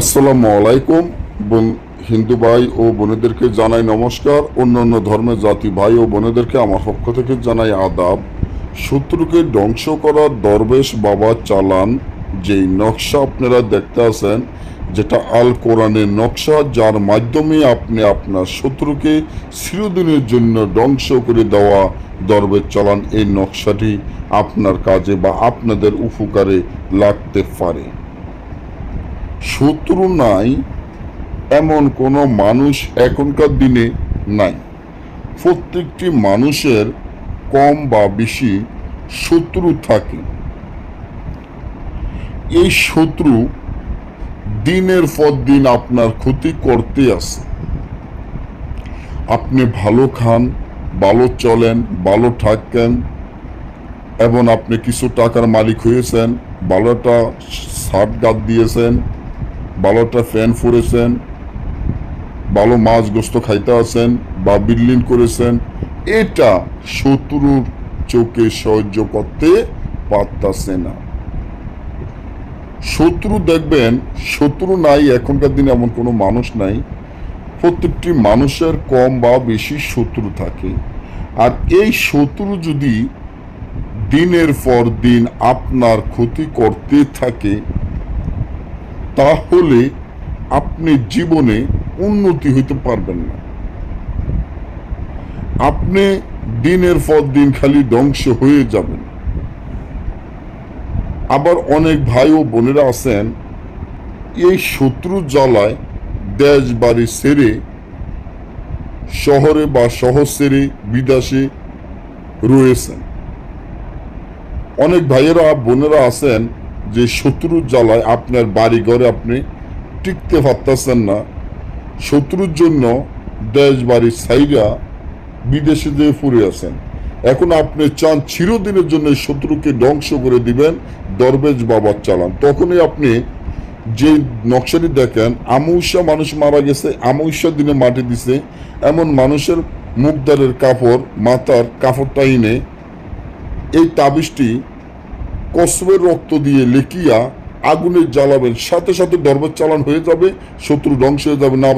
আসসালামু আলাইকুম হিন্দু ভাই ও বোনেদেরকে জানাই নমস্কার। অন্য অন্য ধর্মের জাতি ভাই ও বোনেদেরকে আমার পক্ষ থেকে জানাই আদাব। শত্রুকে ধ্বংস করার দরবেশ বাবা চালান, যেই নকশা আপনারা দেখতে আছেন, যেটা আল কোরআনের নকশা, যার মাধ্যমে আপনি আপনার শত্রুকে চিরদিনের জন্য ধ্বংস করে দেওয়া দরবেশ চালান, এই নকশাটি আপনার কাজে বা আপনাদের উপকারে লাগতে পারে। শত্রু নাই, এমন কোনো মানুষ এখনকার দিনে নাই। প্রত্যেকটি মানুষের কম বা বেশি শত্রু থাকে। এই শত্রু দিনের পর দিন আপনার ক্ষতি করতে আসে। আপনি ভালো খান, ভালো চলেন, ভালো থাকেন, এবং আপনি কিছু টাকার মালিক হয়েছেন, ভালোটা শার্ট গাদ দিয়েছেন ভালোটা ফ্যান ফুরেছেন ভালো মাছ গোস্ত খাইতে আছেন, বা বিল্ডিং করেছেন, এটা শত্রুর চোখে সহ্য করতে পারতাছে না। শত্রু দেখবেন, শত্রু নাই, এখনকার দিনে এমন কোনো মানুষ নাই, প্রত্যেকটি মানুষের কম বা বেশি শত্রু থাকে। আর এই শত্রু যদি দিনের পর দিন আপনার ক্ষতি করতে থাকে তাহলে আপনি জীবনে উন্নতি হইতে পারবেন না। আপনি দিনের পর দিন খালি ধ্বংস হয়ে যাবেন। আবার অনেক ভাই ও বোনেরা আছেন, এই শত্রু জ্বালায় দেশ বাড়ি সেরে, শহরে বা শহর সেরে বিদেশে রয়েছেন। অনেক ভাইয়েরা, বোনেরা আছেন যে শত্রুর জ্বালায় আপনার বাড়ি ঘরে আপনি টিকতে পারতেছেন না, শত্রুর জন্য দেশ বাড়ির সাইরা বিদেশে যেয়ে ফুরে আছেন। এখন আপনি চান চিরদিনের জন্য শত্রুকে ধ্বংস করে দিবেন দরবেজ বাবার চালান। তখনই আপনি যে নকশাটি দেখেন, আমৌসা মানুষ মারা গেছে, আমৌসা দিনে মাটি দিছে, এমন মানুষের মুখদারের কাপড়, মাথার কাপড়টা এনে এই তাবিজটি কসবের রক্ত দিয়ে লেকিয়া আগুনে জ্বালাবেন। সাথে সাথে দরবার চালান হয়ে যাবে, শত্রু ধ্বংস হয়ে যাবে, না